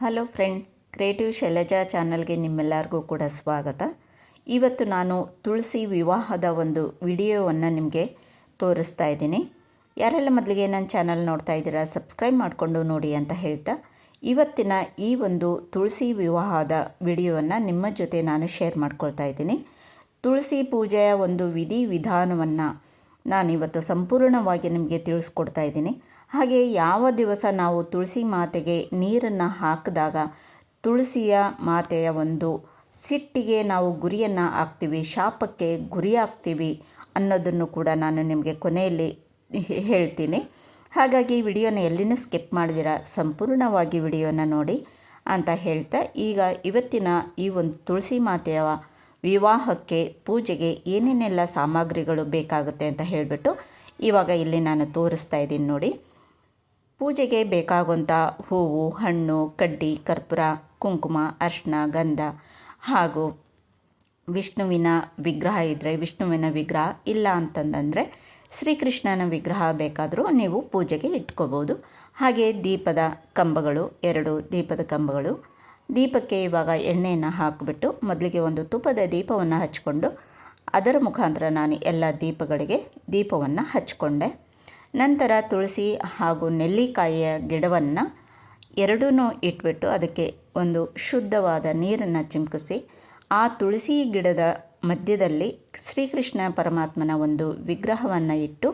Hello friends, creative Shailaja ಚಾನಲ್ಗೆ ನಿಮ್ಮೆಲ್ಲರಿಗೂ ಕೂಡ ಸ್ವಾಗತ. ಇವತ್ತು ನಾನು ತುಳಸಿ ವಿವಾಹದ ಒಂದು ವಿಡಿಯೋವನ್ನು ನಿಮಗೆ ತೋರಿಸ್ತಾ ಇದ್ದೀನಿ. ಯಾರೆಲ್ಲ ಮೊದಲಿಗೆ ನನ್ನ ಚಾನಲ್ ನೋಡ್ತಾ ಇದ್ದೀರಾ, ಸಬ್ಸ್ಕ್ರೈಬ್ ಮಾಡಿಕೊಂಡು ನೋಡಿ ಅಂತ ಹೇಳ್ತಾ, ಇವತ್ತಿನ ಈ ಒಂದು ತುಳಸಿ ವಿವಾಹದ ವಿಡಿಯೋವನ್ನು ನಿಮ್ಮ ಜೊತೆ ನಾನು ಶೇರ್ ಮಾಡ್ಕೊಳ್ತಾ ಇದ್ದೀನಿ. ತುಳಸಿ ಪೂಜೆಯ ಒಂದು ವಿಧಿ ವಿಧಾನವನ್ನು ನಾನಿವತ್ತು ಸಂಪೂರ್ಣವಾಗಿ ನಿಮಗೆ ತಿಳಿಸ್ಕೊಡ್ತಾ ಇದ್ದೀನಿ. ಹಾಗೆ ಯಾವ ದಿವಸ ನಾವು ತುಳಸಿ ಮಾತೆಗೆ ನೀರನ್ನು ಹಾಕಿದಾಗ ತುಳಸಿಯ ಮಾತೆಯ ಒಂದು ಸಿಟ್ಟಿಗೆ ನಾವು ಗುರಿಯನ್ನು ಹಾಕ್ತೀವಿ, ಶಾಪಕ್ಕೆ ಗುರಿ ಹಾಕ್ತೀವಿ ಅನ್ನೋದನ್ನು ಕೂಡ ನಾನು ನಿಮಗೆ ಕೊನೆಯಲ್ಲಿ ಹೇಳ್ತೀನಿ. ಹಾಗಾಗಿ ವಿಡಿಯೋನ ಎಲ್ಲಿನೂ ಸ್ಕಿಪ್ ಮಾಡಿದಿರ, ಸಂಪೂರ್ಣವಾಗಿ ವಿಡಿಯೋನ ನೋಡಿ ಅಂತ ಹೇಳ್ತಾ, ಈಗ ಇವತ್ತಿನ ಈ ಒಂದು ತುಳಸಿ ಮಾತೆಯ ವಿವಾಹಕ್ಕೆ, ಪೂಜೆಗೆ ಏನೇನೆಲ್ಲ ಸಾಮಗ್ರಿಗಳು ಬೇಕಾಗುತ್ತೆ ಅಂತ ಹೇಳಿಬಿಟ್ಟು ಇವಾಗ ಇಲ್ಲಿ ನಾನು ತೋರಿಸ್ತಾ ಇದ್ದೀನಿ ನೋಡಿ. ಪೂಜೆಗೆ ಬೇಕಾಗುವಂಥ ಹೂವು, ಹಣ್ಣು, ಕಡ್ಡಿ, ಕರ್ಪೂರ, ಕುಂಕುಮ ಅರ್ಶಿನ ಗಂಧ ಹಾಗೂ ವಿಷ್ಣುವಿನ ವಿಗ್ರಹ ಇದ್ದರೆ ವಿಷ್ಣುವಿನ ವಿಗ್ರಹ ಇಲ್ಲ ಅಂತಂದರೆ ಶ್ರೀಕೃಷ್ಣನ ವಿಗ್ರಹ ಬೇಕಾದರೂ ನೀವು ಪೂಜೆಗೆ ಇಟ್ಕೋಬೋದು. ಹಾಗೆ ದೀಪದ ಕಂಬಗಳು, ಎರಡು ದೀಪದ ಕಂಬಗಳು. ದೀಪಕ್ಕೆ ಇವಾಗ ಎಣ್ಣೆಯನ್ನು ಹಾಕಿಬಿಟ್ಟು ಮೊದಲಿಗೆ ಒಂದು ತುಪ್ಪದ ದೀಪವನ್ನು ಹಚ್ಕೊಂಡು ಅದರ ಮುಖಾಂತರ ನಾನು ಎಲ್ಲ ದೀಪಗಳಿಗೆ ದೀಪವನ್ನು ಹಚ್ಕೊಂಡೆ. ನಂತರ ತುಳಸಿ ಹಾಗೂ ನೆಲ್ಲಿಕಾಯಿಯ ಗಿಡವನ್ನು ಎರಡೂ ಇಟ್ಬಿಟ್ಟು ಅದಕ್ಕೆ ಒಂದು ಶುದ್ಧವಾದ ನೀರನ್ನು ಚಿಮುಕಿಸಿ, ಆ ತುಳಸಿ ಗಿಡದ ಮಧ್ಯದಲ್ಲಿ ಶ್ರೀಕೃಷ್ಣ ಪರಮಾತ್ಮನ ಒಂದು ವಿಗ್ರಹವನ್ನು ಇಟ್ಟು,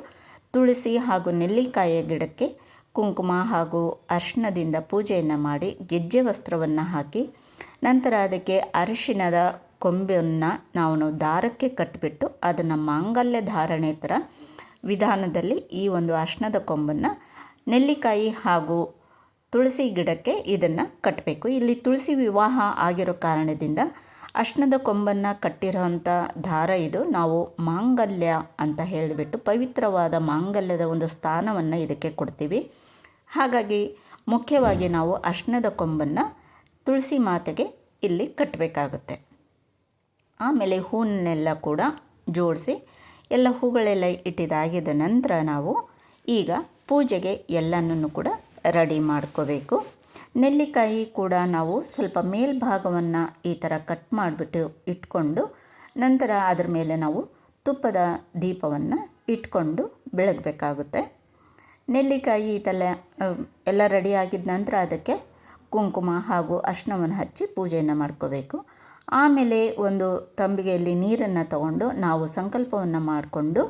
ತುಳಸಿ ಹಾಗೂ ನೆಲ್ಲಿಕಾಯಿಯ ಗಿಡಕ್ಕೆ ಕುಂಕುಮ ಹಾಗೂ ಅರಿಶಿಣದಿಂದ ಪೂಜೆಯನ್ನು ಮಾಡಿ ಗೆಜ್ಜೆ ವಸ್ತ್ರವನ್ನು ಹಾಕಿ, ನಂತರ ಅದಕ್ಕೆ ಅರಿಶಿಣದ ಕೊಂಬೆಯನ್ನು ನಾವು ದಾರಕ್ಕೆ ಕಟ್ಟಿಬಿಟ್ಟು ಅದನ್ನು ಮಾಂಗಲ್ಯ ಧಾರಣೆ ಥರ ವಿಧಾನದಲ್ಲಿ ಈ ಒಂದು ಅರ್ಶನದ ಕೊಂಬನ್ನು ನೆಲ್ಲಿಕಾಯಿ ಹಾಗೂ ತುಳಸಿ ಗಿಡಕ್ಕೆ ಇದನ್ನು ಕಟ್ಟಬೇಕು ಇಲ್ಲಿ ತುಳಸಿ ವಿವಾಹ ಆಗಿರೋ ಕಾರಣದಿಂದ ಅರ್ಶನದ ಕೊಂಬನ್ನು ಕಟ್ಟಿರೋಂಥ ದಾರ ಇದು. ನಾವು ಮಾಂಗಲ್ಯ ಅಂತ ಹೇಳಿಬಿಟ್ಟು ಪವಿತ್ರವಾದ ಮಾಂಗಲ್ಯದ ಒಂದು ಸ್ಥಾನವನ್ನು ಇದಕ್ಕೆ ಕೊಡ್ತೀವಿ. ಹಾಗಾಗಿ ಮುಖ್ಯವಾಗಿ ನಾವು ಅರ್ಶನದ ಕೊಂಬನ್ನು ತುಳಸಿ ಮಾತೆಗೆ ಇಲ್ಲಿ ಕಟ್ಟಬೇಕಾಗುತ್ತೆ ಆಮೇಲೆ ಹೂವನ್ನೆಲ್ಲ ಕೂಡ ಜೋಡಿಸಿ ಎಲ್ಲ ಹೂಗಳೆಲ್ಲ ಇಟ್ಟಿದಾಗಿದ ನಂತರ ನಾವು ಈಗ ಪೂಜೆಗೆ ಎಲ್ಲನೂ ಕೂಡ ರೆಡಿ ಮಾಡ್ಕೋಬೇಕು. ನೆಲ್ಲಿಕಾಯಿ ಕೂಡ ನಾವು ಸ್ವಲ್ಪ ಮೇಲ್ಭಾಗವನ್ನು ಈ ಥರ ಕಟ್ ಮಾಡಿಬಿಟ್ಟು ಇಟ್ಕೊಂಡು ನಂತರ ಅದರ ಮೇಲೆ ನಾವು ತುಪ್ಪದ ದೀಪವನ್ನು ಇಟ್ಕೊಂಡು ಬೆಳಗಬೇಕಾಗುತ್ತೆ. ನೆಲ್ಲಿಕಾಯಿ ಇದೆಲ್ಲ ಎಲ್ಲ ರೆಡಿ ಆಗಿದ ನಂತರ ಅದಕ್ಕೆ ಕುಂಕುಮ ಹಾಗೂ ಅರ್ಶಿನವನ್ನು ಹಚ್ಚಿ ಪೂಜೆಯನ್ನು ಮಾಡ್ಕೋಬೇಕು. ಆಮೇಲೆ ಒಂದು ತಂಬಿಗೆಯಲ್ಲಿ ನೀರನ್ನು ತಗೊಂಡು ನಾವು ಸಂಕಲ್ಪವನ್ನು ಮಾಡಿಕೊಂಡು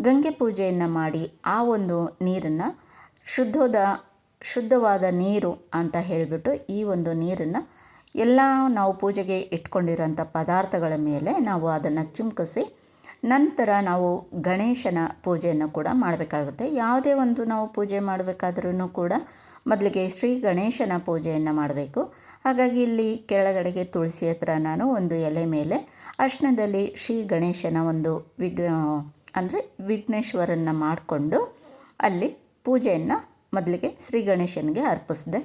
ಗಂಗೆ ಪೂಜೆಯನ್ನು ಮಾಡಿ ಆ ಒಂದು ನೀರನ್ನು ಶುದ್ಧದ, ಶುದ್ಧವಾದ ನೀರು ಅಂತ ಹೇಳಿಬಿಟ್ಟು ಈ ಒಂದು ನೀರನ್ನು ಎಲ್ಲ ನಾವು ಪೂಜೆಗೆ ಇಟ್ಕೊಂಡಿರೋಂಥ ಪದಾರ್ಥಗಳ ಮೇಲೆ ನಾವು ಅದನ್ನು ಚಿಮುಕಿಸಿ ನಂತರ ನಾವು ಗಣೇಶನ ಪೂಜೆಯನ್ನು ಕೂಡ ಮಾಡಬೇಕಾಗುತ್ತೆ. ಯಾವುದೇ ಒಂದು ನಾವು ಪೂಜೆ ಮಾಡಬೇಕಾದ್ರೂ ಕೂಡ ಮೊದಲಿಗೆ ಶ್ರೀ ಗಣೇಶನ ಪೂಜೆಯನ್ನು ಮಾಡಬೇಕು. ಹಾಗಾಗಿ ಇಲ್ಲಿ ಕೆಳಗಡೆಗೆ ತುಳಸಿ ಹತ್ರ ನಾನು ಒಂದು ಎಲೆ ಮೇಲೆ ಅರ್ಶನದಲ್ಲಿ ಶ್ರೀ ಗಣೇಶನ ಒಂದು ವಿಗ್ರಹ ಅಂದರೆ ವಿಘ್ನೇಶ್ವರನ್ನ ಮಾಡಿಕೊಂಡು ಅಲ್ಲಿ ಪೂಜೆಯನ್ನು ಮೊದಲಿಗೆ ಶ್ರೀ ಗಣೇಶನಿಗೆ ಅರ್ಪಿಸಿದೆ.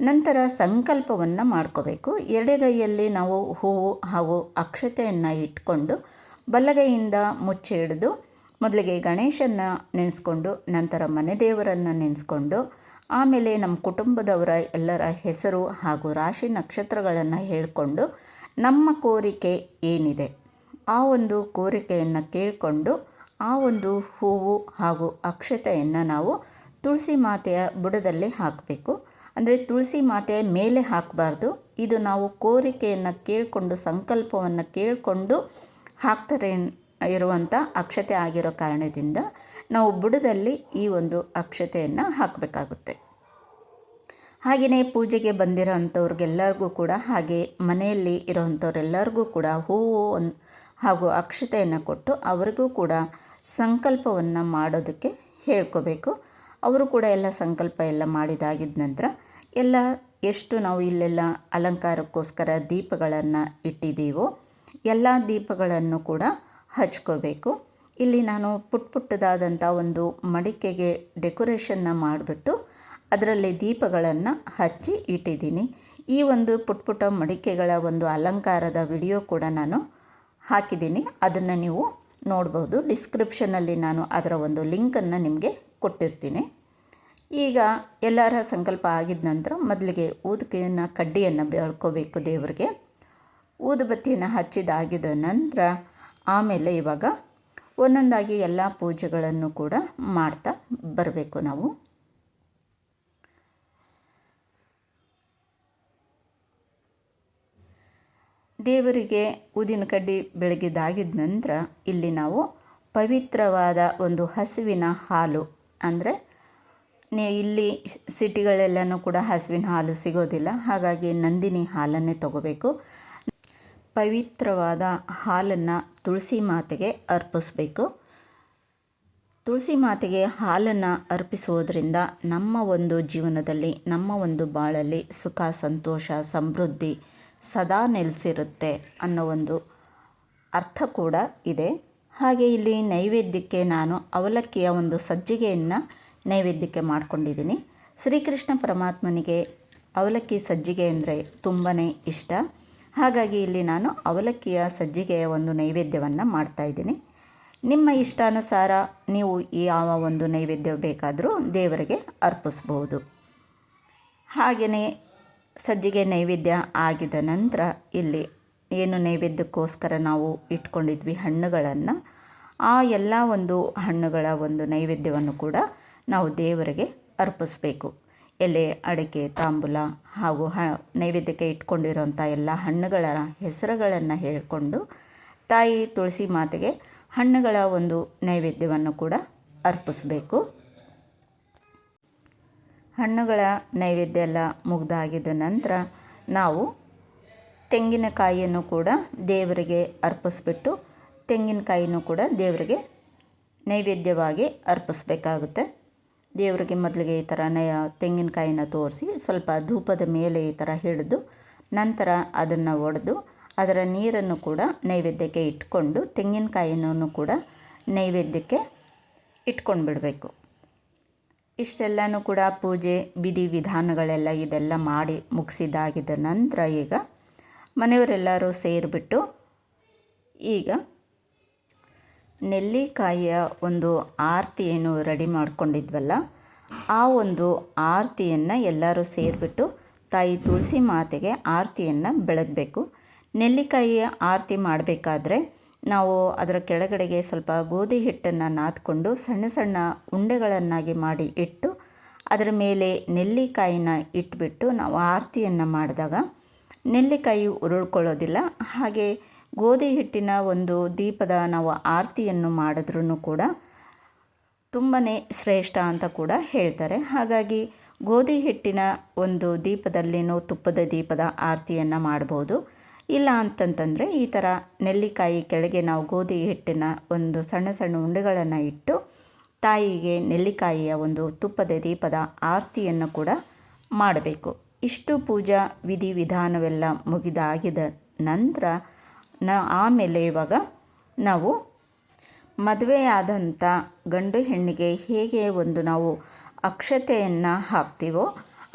ನಂತರ ಸಂಕಲ್ಪವನ್ನು ಮಾಡ್ಕೋಬೇಕು. ಎಡೆಗೈಯಲ್ಲಿ ನಾವು ಹೂವು ಹಾಗೂ ಅಕ್ಷತೆಯನ್ನು ಇಟ್ಕೊಂಡು ಬಲಗೈಯಿಂದ ಮುಚ್ಚಿ ಹಿಡಿದು ಮೊದಲಿಗೆ ಗಣೇಶನ್ನ ನೆನೆಸ್ಕೊಂಡು ನಂತರ ಮನೆ ದೇವರನ್ನು ನೆನೆಸ್ಕೊಂಡು ಆಮೇಲೆ ನಮ್ಮ ಕುಟುಂಬದವರ ಎಲ್ಲರ ಹೆಸರು ಹಾಗೂ ರಾಶಿ ನಕ್ಷತ್ರಗಳನ್ನು ಹೇಳಿಕೊಂಡು ನಮ್ಮ ಕೋರಿಕೆ ಏನಿದೆ? ಆ ಒಂದು ಕೋರಿಕೆಯನ್ನು ಕೇಳಿಕೊಂಡು ಆ ಒಂದು ಹೂವು ಹಾಗೂ ಅಕ್ಷತೆಯನ್ನು ನಾವು ತುಳಸಿ ಮಾತೆಯ ಬುಡದಲ್ಲಿ ಹಾಕಬೇಕು. ಅಂದರೆ ತುಳಸಿ ಮಾತೆಯ ಮೇಲೆ ಹಾಕಬಾರ್ದು. ಇದು ನಾವು ಕೋರಿಕೆಯನ್ನು ಕೇಳಿಕೊಂಡು, ಸಂಕಲ್ಪವನ್ನು ಕೇಳಿಕೊಂಡು ಹಾಕ್ತಾರೆ ಇರುವಂಥ ಅಕ್ಷತೆ ಆಗಿರೋ ಕಾರಣದಿಂದ ನಾವು ಬುಡದಲ್ಲಿ ಈ ಒಂದು ಅಕ್ಷತೆಯನ್ನು ಹಾಕಬೇಕಾಗುತ್ತೆ. ಹಾಗೆಯೇ ಪೂಜೆಗೆ ಬಂದಿರೋ ಅಂಥವ್ರಿಗೆಲ್ಲರಿಗೂ ಕೂಡ ಹಾಗೆ ಮನೆಯಲ್ಲಿ ಇರೋವಂಥವ್ರೆಲ್ಲರಿಗೂ ಕೂಡ ಹೂವು ಹಾಗೂ ಅಕ್ಷತೆಯನ್ನು ಕೊಟ್ಟು ಅವರಿಗೂ ಕೂಡ ಸಂಕಲ್ಪವನ್ನು ಮಾಡೋದಕ್ಕೆ ಹೇಳ್ಕೋಬೇಕು. ಅವರು ಕೂಡ ಎಲ್ಲ ಸಂಕಲ್ಪ ಎಲ್ಲ ಮಾಡಿದಾಗಿದ್ದ ನಂತರ ಎಲ್ಲ ಎಷ್ಟು ನಾವು ಇಲ್ಲೆಲ್ಲ ಅಲಂಕಾರಕ್ಕೋಸ್ಕರ ದೀಪಗಳನ್ನು ಇಟ್ಟಿದ್ದೀವೋ ಎಲ್ಲ ದೀಪಗಳನ್ನು ಕೂಡ ಹಚ್ಕೋಬೇಕು. ಇಲ್ಲಿ ನಾನು ಪುಟ್ ಪುಟ್ಟದಾದಂಥ ಒಂದು ಮಡಿಕೆಗೆ ಡೆಕೋರೇಷನ್ನ ಮಾಡಿಬಿಟ್ಟು ಅದರಲ್ಲಿ ದೀಪಗಳನ್ನು ಹಚ್ಚಿ ಇಟ್ಟಿದ್ದೀನಿ. ಈ ಒಂದು ಪುಟ್ ಪುಟ್ಟ ಮಡಿಕೆಗಳ ಒಂದು ಅಲಂಕಾರದ ವಿಡಿಯೋ ಕೂಡ ನಾನು ಹಾಕಿದ್ದೀನಿ. ಅದನ್ನು ನೀವು ನೋಡ್ಬೋದು. ಡಿಸ್ಕ್ರಿಪ್ಷನಲ್ಲಿ ನಾನು ಅದರ ಒಂದು ಲಿಂಕನ್ನು ನಿಮಗೆ ಕೊಟ್ಟಿರ್ತೀನಿ. ಈಗ ಎಲ್ಲರ ಸಂಕಲ್ಪ ಆಗಿದ ನಂತರ ಮೊದಲಿಗೆ ಊದಿಕೆಯನ್ನು ಕಡ್ಡಿಯನ್ನು ಬೆಳ್ಕೋಬೇಕು ದೇವರಿಗೆ. ಊದುಬತ್ತಿಯನ್ನು ಹಚ್ಚಿದಾಗಿದ ನಂತರ ಆಮೇಲೆ ಇವಾಗ ಒಂದೊಂದಾಗಿ ಎಲ್ಲ ಪೂಜೆಗಳನ್ನು ಕೂಡ ಮಾಡ್ತಾ ಬರಬೇಕು ನಾವು. ದೇವರಿಗೆ ಊದಿನ ಕಡ್ಡಿ ಬೆಳಗಿದಾಗಿದ ನಂತರ ಇಲ್ಲಿ ನಾವು ಪವಿತ್ರವಾದ ಒಂದು ಹಸುವಿನ ಹಾಲು ಅಂದರೆ ಇಲ್ಲಿ ಸಿಟಿಗಳೆಲ್ಲನೂ ಕೂಡ ಹಸುವಿನ ಹಾಲು ಸಿಗೋದಿಲ್ಲ. ಹಾಗಾಗಿ ನಂದಿನಿ ಹಾಲನ್ನೇ ತಗೋಬೇಕು. ಪವಿತ್ರವಾದ ಹಾಲನ್ನು ತುಳಸಿ ಮಾತೆಗೆ ಅರ್ಪಿಸಬೇಕು. ತುಳಸಿ ಮಾತೆಗೆ ಹಾಲನ್ನು ಅರ್ಪಿಸುವುದರಿಂದ ನಮ್ಮ ಒಂದು ಜೀವನದಲ್ಲಿ, ನಮ್ಮ ಒಂದು ಬಾಳಲ್ಲಿ ಸುಖ, ಸಂತೋಷ, ಸಮೃದ್ಧಿ ಸದಾ ನೆಲೆಸಿರುತ್ತೆ ಅನ್ನೋ ಒಂದು ಅರ್ಥ ಕೂಡ ಇದೆ. ಹಾಗೆ ಇಲ್ಲಿ ನೈವೇದ್ಯಕ್ಕೆ ನಾನು ಅವಲಕ್ಕಿಯ ಒಂದು ಸಜ್ಜಿಗೆಯನ್ನು ನೈವೇದ್ಯಕ್ಕೆ ಮಾಡ್ಕೊಂಡಿದ್ದೀನಿ. ಶ್ರೀಕೃಷ್ಣ ಪರಮಾತ್ಮನಿಗೆ ಅವಲಕ್ಕಿ ಸಜ್ಜಿಗೆ ಅಂದರೆ ತುಂಬಾ ಇಷ್ಟ. ಹಾಗಾಗಿ ಇಲ್ಲಿ ನಾನು ಅವಲಕ್ಕಿಯ ಸಜ್ಜಿಗೆಯ ಒಂದು ನೈವೇದ್ಯವನ್ನು ಮಾಡ್ತಾಯಿದ್ದೀನಿ ನಿಮ್ಮ ಇಷ್ಟಾನುಸಾರ ನೀವು ಯಾವ ಒಂದು ನೈವೇದ್ಯ ಬೇಕಾದರೂ ದೇವರಿಗೆ ಅರ್ಪಿಸ್ಬೋದು. ಹಾಗೆಯೇ ಸಜ್ಜಿಗೆ ನೈವೇದ್ಯ ಆಗಿದ ನಂತರ ಇಲ್ಲಿ ಏನು ನೈವೇದ್ಯಕ್ಕೋಸ್ಕರ ನಾವು ಇಟ್ಕೊಂಡಿದ್ವಿ ಹಣ್ಣುಗಳನ್ನು, ಆ ಎಲ್ಲ ಒಂದು ಹಣ್ಣುಗಳ ಒಂದು ನೈವೇದ್ಯವನ್ನು ಕೂಡ ನಾವು ದೇವರಿಗೆ ಅರ್ಪಿಸಬೇಕು. ಎಲೆ, ಅಡಿಕೆ, ತಾಂಬೂಲ ಹಾಗೂ ಹ, ನೈವೇದ್ಯಕ್ಕೆ ಇಟ್ಕೊಂಡಿರುವಂಥ ಎಲ್ಲ ಹಣ್ಣುಗಳ ಹೆಸರುಗಳನ್ನು ಹೇಳಿಕೊಂಡು ತಾಯಿ ತುಳಸಿ ಮಾತೆಗೆ ಹಣ್ಣುಗಳ ಒಂದು ನೈವೇದ್ಯವನ್ನು ಕೂಡ ಅರ್ಪಿಸಬೇಕು. ಹಣ್ಣುಗಳ ನೈವೇದ್ಯ ಎಲ್ಲ ಮುಗ್ದಾಗಿದ್ದ ನಂತರ ನಾವು ತೆಂಗಿನಕಾಯಿಯನ್ನು ಕೂಡ ದೇವರಿಗೆ ಅರ್ಪಿಸ್ಬಿಟ್ಟು ತೆಂಗಿನಕಾಯಿನೂ ಕೂಡ ದೇವರಿಗೆ ನೈವೇದ್ಯವಾಗಿ ಅರ್ಪಿಸ್ಬೇಕಾಗುತ್ತೆ. ದೇವರಿಗೆ ಮೊದಲಿಗೆ ಈ ಥರ ನಯ ತೆಂಗಿನಕಾಯಿನ ತೋರಿಸಿ ಸ್ವಲ್ಪ ಧೂಪದ ಮೇಲೆ ಈ ಥರ ಹಿಡಿದು ನಂತರ ಅದನ್ನು ಒಡೆದು ಅದರ ನೀರನ್ನು ಕೂಡ ನೈವೇದ್ಯಕ್ಕೆ ಇಟ್ಕೊಂಡು ತೆಂಗಿನಕಾಯಿನೂ ಕೂಡ ನೈವೇದ್ಯಕ್ಕೆ ಇಟ್ಕೊಂಡು ಬಿಡಬೇಕು ಇಷ್ಟೆಲ್ಲನೂ ಕೂಡ ಪೂಜೆ ವಿಧಿ ವಿಧಾನಗಳೆಲ್ಲ ಇದೆಲ್ಲ ಮಾಡಿ ಮುಗಿಸಿದಾಗಿದ್ದ ನಂತರ ಈಗ ಮನೆಯವರೆಲ್ಲರೂ ಸೇರಿಬಿಟ್ಟು ಈಗ ನೆಲ್ಲಿಕಾಯಿಯ ಒಂದು ಆರತಿ ಏನು ರೆಡಿ ಮಾಡ್ಕೊಂಡಿದ್ವಲ್ಲ, ಆ ಒಂದು ಆರತಿಯನ್ನು ಎಲ್ಲರೂ ಸೇರಿಬಿಟ್ಟು ತಾಯಿ ತುಳಸಿ ಮಾತೆಗೆ ಆರತಿಯನ್ನು ಬೆಳಗಬೇಕು. ನೆಲ್ಲಿಕಾಯಿಯ ಆರತಿ ಮಾಡಬೇಕಾದ್ರೆ ನಾವು ಅದರ ಕೆಳಗಡೆಗೆ ಸ್ವಲ್ಪ ಗೋಧಿ ಹಿಟ್ಟನ್ನು ನಾದ್ಕೊಂಡು ಸಣ್ಣ ಸಣ್ಣ ಉಂಡೆಗಳನ್ನಾಗಿ ಮಾಡಿ ಇಟ್ಟು ಅದರ ಮೇಲೆ ನೆಲ್ಲಿಕಾಯಿನ ಇಟ್ಬಿಟ್ಟು ನಾವು ಆರತಿಯನ್ನು ಮಾಡಿದಾಗ ನೆಲ್ಲಿಕಾಯಿ ಉರುಳ್ಕೊಳ್ಳೋದಿಲ್ಲ. ಹಾಗೆ ಗೋಧಿ ಹಿಟ್ಟಿನ ಒಂದು ದೀಪದ ನಾವು ಆರತಿಯನ್ನು ಮಾಡಿದ್ರೂ ಕೂಡ ತುಂಬಾ ಶ್ರೇಷ್ಠ ಅಂತ ಕೂಡ ಹೇಳ್ತಾರೆ. ಹಾಗಾಗಿ ಗೋಧಿ ಹಿಟ್ಟಿನ ಒಂದು ದೀಪದಲ್ಲಿನೂ ತುಪ್ಪದ ದೀಪದ ಆರತಿಯನ್ನು ಮಾಡ್ಬೋದು. ಇಲ್ಲ ಅಂತಂತಂದರೆ ಈ ಥರ ನೆಲ್ಲಿಕಾಯಿ ಕೆಳಗೆ ನಾವು ಗೋಧಿ ಹಿಟ್ಟಿನ ಒಂದು ಸಣ್ಣ ಸಣ್ಣ ಉಂಡೆಗಳನ್ನು ಇಟ್ಟು ತಾಯಿಗೆ ನೆಲ್ಲಿಕಾಯಿಯ ಒಂದು ತುಪ್ಪದ ದೀಪದ ಆರತಿಯನ್ನು ಕೂಡ ಮಾಡಬೇಕು. ಇಷ್ಟು ಪೂಜಾ ವಿಧಿ ವಿಧಾನವೆಲ್ಲ ಮುಗಿದಾಗಿದ ನಂತರ ನ ಆಮೇಲೆ ಇವಾಗ ನಾವು ಮದುವೆಯಾದಂಥ ಗಂಡು ಹೆಣ್ಣಿಗೆ ಹೇಗೆ ಒಂದು ನಾವು ಅಕ್ಷತೆಯನ್ನು ಹಾಕ್ತೀವೋ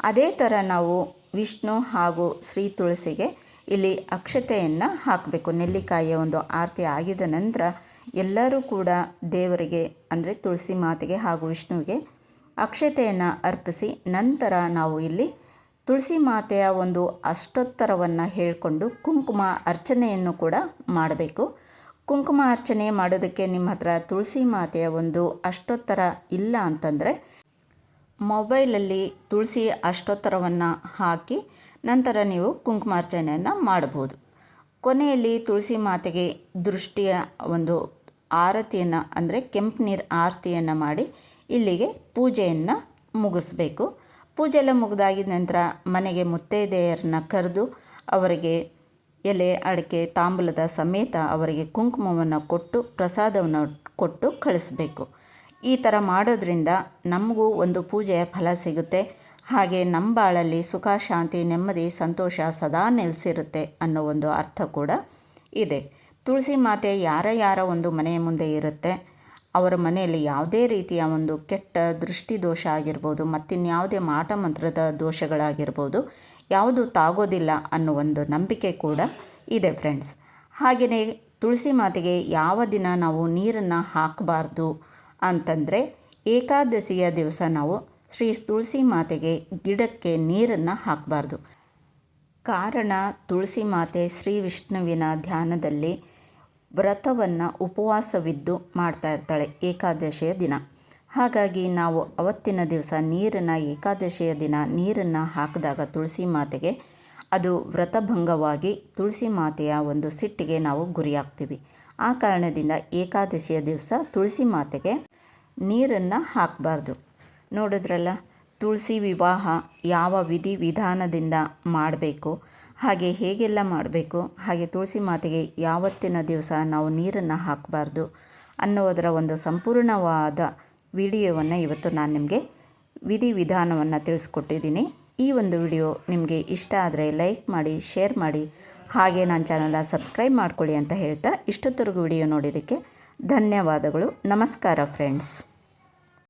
ಅದೇ ಥರ ನಾವು ವಿಷ್ಣು ಹಾಗೂ ಶ್ರೀ ತುಳಸಿಗೆ ಇಲ್ಲಿ ಅಕ್ಷತೆಯನ್ನು ಹಾಕಬೇಕು. ನೆಲ್ಲಿಕಾಯಿಯ ಒಂದು ಆರತಿ ಆಗಿದ ನಂತರ ಎಲ್ಲರೂ ಕೂಡ ದೇವರಿಗೆ, ಅಂದರೆ ತುಳಸಿ ಮಾತೆಗೆ ಹಾಗೂ ವಿಷ್ಣುವಿಗೆ ಅಕ್ಷತೆಯನ್ನು ಅರ್ಪಿಸಿ ನಂತರ ನಾವು ಇಲ್ಲಿ ತುಳಸಿ ಮಾತೆಯ ಒಂದು ಅಷ್ಟೋತ್ತರವನ್ನು ಹೇಳಿಕೊಂಡು ಕುಂಕುಮ ಅರ್ಚನೆಯನ್ನು ಕೂಡ ಮಾಡಬೇಕು. ಕುಂಕುಮ ಅರ್ಚನೆ ಮಾಡೋದಕ್ಕೆ ನಿಮ್ಮ ಹತ್ರ ತುಳಸಿ ಮಾತೆಯ ಒಂದು ಅಷ್ಟೋತ್ತರ ಇಲ್ಲ ಅಂತಂದರೆ, ಮೊಬೈಲಲ್ಲಿ ತುಳಸಿ ಅಷ್ಟೋತ್ತರವನ್ನು ಹಾಕಿ ನಂತರ ನೀವು ಕುಂಕುಮ ಅರ್ಚನೆಯನ್ನು ಮಾಡಬಹುದು. ಕೊನೆಯಲ್ಲಿ ತುಳಸಿ ಮಾತೆಗೆ ದೃಷ್ಟಿಯ ಒಂದು ಆರತಿಯನ್ನು ಅಂದರೆ ಕೆಂಪು ನೀರು ಆರತಿಯನ್ನು ಮಾಡಿ ಇಲ್ಲಿಗೆ ಪೂಜೆಯನ್ನು ಮುಗಿಸ್ಬೇಕು. ಪೂಜೆ ಎಲ್ಲ ಮುಗಿದಾಗಿದ ನಂತರ ಮನೆಗೆ ಮುತ್ತೈದೆಯರನ್ನ ಕರೆದು ಅವರಿಗೆ ಎಲೆ, ಅಡಿಕೆ, ತಾಂಬೂಲದ ಸಮೇತ ಅವರಿಗೆ ಕುಂಕುಮವನ್ನು ಕೊಟ್ಟು, ಪ್ರಸಾದವನ್ನು ಕೊಟ್ಟು ಕಳಿಸ್ಬೇಕು. ಈ ಥರ ಮಾಡೋದ್ರಿಂದ ನಮಗೂ ಒಂದು ಪೂಜೆಯ ಫಲ ಸಿಗುತ್ತೆ. ಹಾಗೆ ನಮ್ಮ ಬಾಳಲ್ಲಿ ಸುಖ, ಶಾಂತಿ, ನೆಮ್ಮದಿ, ಸಂತೋಷ ಸದಾ ನೆಲೆಸಿರುತ್ತೆ ಅನ್ನೋ ಒಂದು ಅರ್ಥ ಕೂಡ ಇದೆ. ತುಳಸಿ ಮಾತೆ ಯಾರ ಯಾರ ಒಂದು ಮನೆಯ ಮುಂದೆ ಇರುತ್ತೆ ಅವರ ಮನೆಯಲ್ಲಿ ಯಾವುದೇ ರೀತಿಯ ಒಂದು ಕೆಟ್ಟ ದೃಷ್ಟಿ ದೋಷ ಆಗಿರ್ಬೋದು, ಮತ್ತಿನ್ಯಾವುದೇ ಮಾಟ ಮಂತ್ರದ ದೋಷಗಳಾಗಿರ್ಬೋದು, ಯಾವುದು ತಾಗೋದಿಲ್ಲ ಅನ್ನೋ ಒಂದು ನಂಬಿಕೆ ಕೂಡ ಇದೆ ಫ್ರೆಂಡ್ಸ್ ಹಾಗೆಯೇ ತುಳಸಿ ಮಾತೆಗೆ ಯಾವ ದಿನ ನಾವು ನೀರನ್ನು ಹಾಕಬಾರ್ದು ಅಂತಂದರೆ ಏಕಾದಶಿಯ ದಿವಸ ನಾವು ಶ್ರೀ ತುಳಸಿ ಮಾತೆಗೆ ಗಿಡಕ್ಕೆ ನೀರನ್ನು ಹಾಕಬಾರ್ದು. ಕಾರಣ ತುಳಸಿ ಮಾತೆ ಶ್ರೀ ವಿಷ್ಣುವಿನ ಧ್ಯಾನದಲ್ಲಿ ವ್ರತವನ್ನು ಉಪವಾಸವಿದ್ದು ಮಾಡ್ತಾ ಇರ್ತಾಳೆ ಏಕಾದಶಿಯ ದಿನ. ಹಾಗಾಗಿ ನಾವು ಅವತ್ತಿನ ದಿವಸ ನೀರನ್ನು, ಏಕಾದಶಿಯ ದಿನ ನೀರನ್ನು ಹಾಕಿದಾಗ ತುಳಸಿ ಮಾತೆಗೆ ಅದು ವ್ರತಭಂಗವಾಗಿ ತುಳಸಿ ಮಾತೆಯ ಒಂದು ಸಿಟ್ಟಿಗೆ ನಾವು ಗುರಿಯಾಗ್ತೀವಿ. ಆ ಕಾರಣದಿಂದ ಏಕಾದಶಿಯ ದಿವಸ ತುಳಸಿ ಮಾತೆಗೆ ನೀರನ್ನು ಹಾಕಬಾರ್ದು. ನೋಡಿದ್ರಲ್ಲ, ತುಳಸಿ ವಿವಾಹ ಯಾವ ವಿಧಿ ವಿಧಾನದಿಂದ ಮಾಡಬೇಕು? ಹಾಗೆ ಹೇಗೆಲ್ಲ ಮಾಡಬೇಕು? ಹಾಗೆ ತುಳಸಿ ಮಾತೆಗೆ ಯಾವತ್ತಿನ ದಿವಸ ನಾವು ನೀರನ್ನು ಹಾಕಬಾರ್ದು ಅನ್ನೋದರ ಒಂದು ಸಂಪೂರ್ಣವಾದ ವಿಡಿಯೋವನ್ನು ಇವತ್ತು ನಾನು ನಿಮಗೆ ವಿಧಿ ವಿಧಾನವನ್ನು ತಿಳಿಸ್ಕೊಟ್ಟಿದ್ದೀನಿ. ಈ ಒಂದು ವಿಡಿಯೋ ನಿಮಗೆ ಇಷ್ಟ ಆದರೆ ಲೈಕ್ ಮಾಡಿ, ಶೇರ್ ಮಾಡಿ, ಹಾಗೆ ನನ್ನ ಚಾನಲ್ನ ಸಬ್ಸ್ಕ್ರೈಬ್ ಮಾಡ್ಕೊಳ್ಳಿ ಅಂತ ಹೇಳ್ತಾ ಇಷ್ಟೊತ್ತರೆಗೂ ವಿಡಿಯೋ ನೋಡಿದ್ದಕ್ಕೆ ಧನ್ಯವಾದಗಳು. ನಮಸ್ಕಾರ ಫ್ರೆಂಡ್ಸ್.